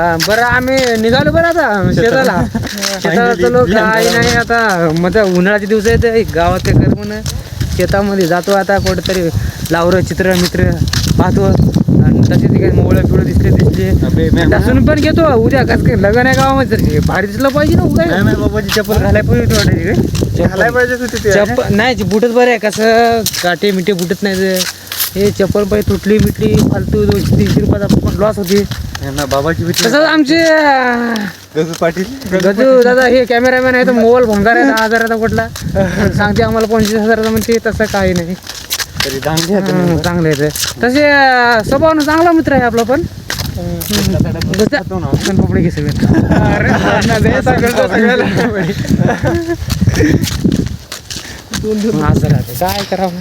हा, बरं आम्ही निघालो बरं आता शेताला. शेताला. चलो काही नाही आता. मग उन्हाळ्याचे दिवस आहेत गावात ते कर म्हणून. शेतामध्ये जातो आता कुठेतरी लावरं चित्र मित्र पाहतो. आणि तसे ते काही मोवळं पिवळं दिसले दिसले. त्यासून पण घेतो. उद्या कसं काय लग्न आहे गावामध्ये तर भारी दिसलं पाहिजे ना उगा बाबाची चप्पल घालाय पाहिजे वाटायची घालाय पाहिजे चप्पल नाही बुटच बरं आहे. कसं काटे मिठे बुटत नाही. हे चप्पल पाहिजे तुटली मिटली फालतू दोनशे तीनशे रुपयाचा पण लॉस होती. यांना बाबाची भीती तसंच आमचे गजू पाटील गजू दादा हे कॅमेरामॅन आहे तर मोबाईल भंगार आहे दहा हजाराचा कुठला. सांगते आम्हाला पंचवीस हजाराचा म्हणते तसं काही नाही. तरी चांगली आहे हं, चांगलं आहे ते तसे स्वभावानं चांगला मित्र आहे आपला पण. कपडे घे सगळे. असं राहते. काय करावं?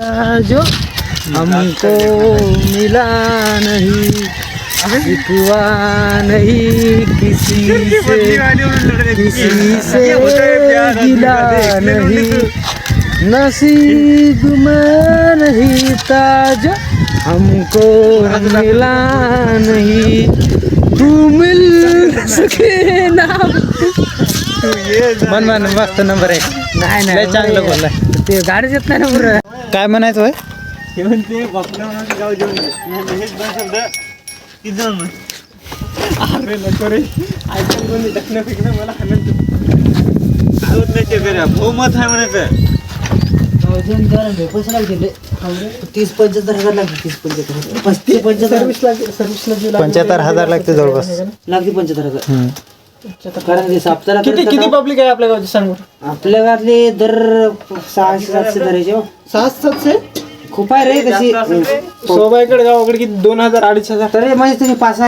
जो हमको मिला नहीं शिकवा नहीं किसी से किसी से गिला नहीं नसीब में नहीं ताज हमको मिला नहीं। तू मिल सके ना। मन मन मस्त नंबर एक नाही लय चांगलं बोलला. ते गाडीच येत नाही ना बरं काय म्हणायचं होय? बहुमत आहे म्हणायचं. तीस पंच्याहत्तर हजार लागते तीस पंच्याहत्तर पस्तीस पंच्याहत्तर. पंच्याहत्तर हजार लागते जवळपास. लागते पंच्याहत्तर हजार. कारण की साप्ताला किती किती पब्लिक आहे आपल्या गावची सांग बरं. आपल्या गावातले दर सहाशे सातशे धरायचे हो. सात सातशे? खूप आहे रे तशी. सोबाईकडे गावाकडे किती? दोन हजार अडीच हजार. तरी म्हणजे तुम्ही पाच सहा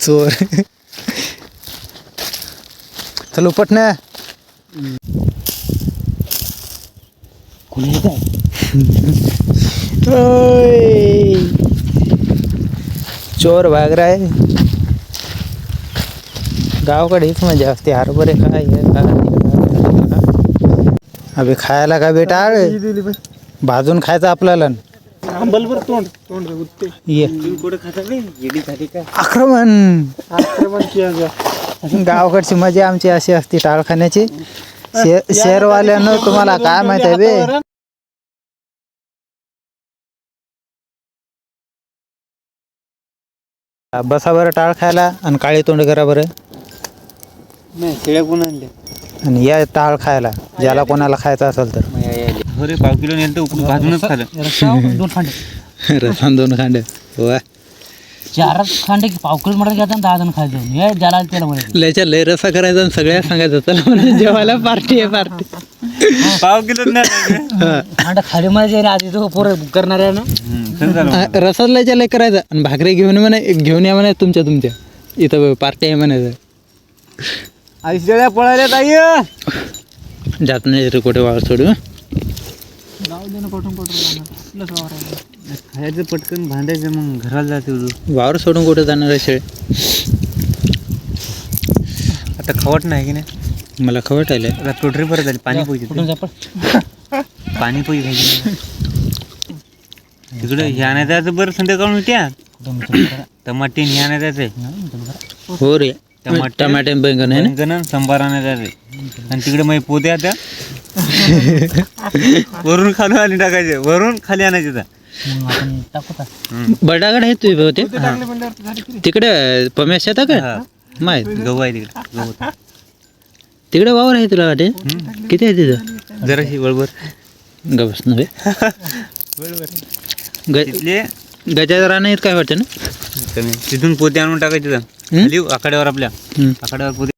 चोर. चलो पटना. कोणी येत आहे चोर भाग रहा है. गावाकडे हीच मजा असते हरभरे काय हे काय. अबे खायला का बेटा भाजून खायचं आपल्याला बलबर तोंड तोंड उत्ते ये. कुठं खाता नाही? येडी खाली का? आक्रमण. आक्रमण किया गावाकडची मजा आमची अशी असते. टाळ खाण्याची शे शहरवाल्यानं तुम्हाला काय माहीत आहे बे? बसा बरं टाळ खायला आणि काळी तोंड करा बरं. नाही शेळ्या कोण आणल्या आणि या टाळ खायला ज्याला कोणाला खायचं असेल तर. अरे पाव किलो नेलं तर उकडून भाजूनच खाल्लं. दोन खांडे. रसान दोन खांड. वा. चारच खांडे की पाव किलो मटण घ्यायचं दहा जण खायचं. हे ज्याला त्याला म्हणायचं. लयच्या लय रसा करायचा आणि सगळ्या सांगायचं चला म्हणून जेवायला पार्टी आहे पार्टी पाव किलो नाही खांड खाली मारायचे आणि आधी तो पोरं करणार आहे ना रसाच लयच्या लय करायचा. आणि भाकरी घेऊन म्हणा घेऊन या म्हणा तुमच्या तुमच्या. इथं पार्टी आहे म्हणायचं आई शेळ्या पळाल्यात आई जात नाही रे कुठे वावर सोडू खायचं पटकन भांडायचं मग घराला जाते उजू. वावर सोडून कुठे जाणार आहे शेळ? आता खवट नाही की नाही? मला खवट आलं आता टोटरी परत आली पाणी पोई कुठून पाणी. पोई घ्यायची तिकडे हे आणायचं आहे बरं संध्याकाळून त्या टमाटे हे आणायचं आहे. हो रे टमाटे टमाटे बैंगन आहे ना? गणन संभार आणायचं आहे. आणि तिकडे मग पोत्या त्या वरून खाली आली टाकायचे वरून खाली आणायचे त्या मग आपण टाकू का? बटागड आहे तुझे होते? तिकडे पमेश येतं का. माहीत गहू आहे तिकडे गहू तिकडे वावर आहे तुला वाटे? किती आहे तिथं? जराशी बरोबर गबस नव्हे. ग तिथले? गजाचं रान येत काय वाटतं ना? तिथून पोते आणून टाकायचे आखाड्यावर आपल्या. हम्म. आखाड्यावर पोते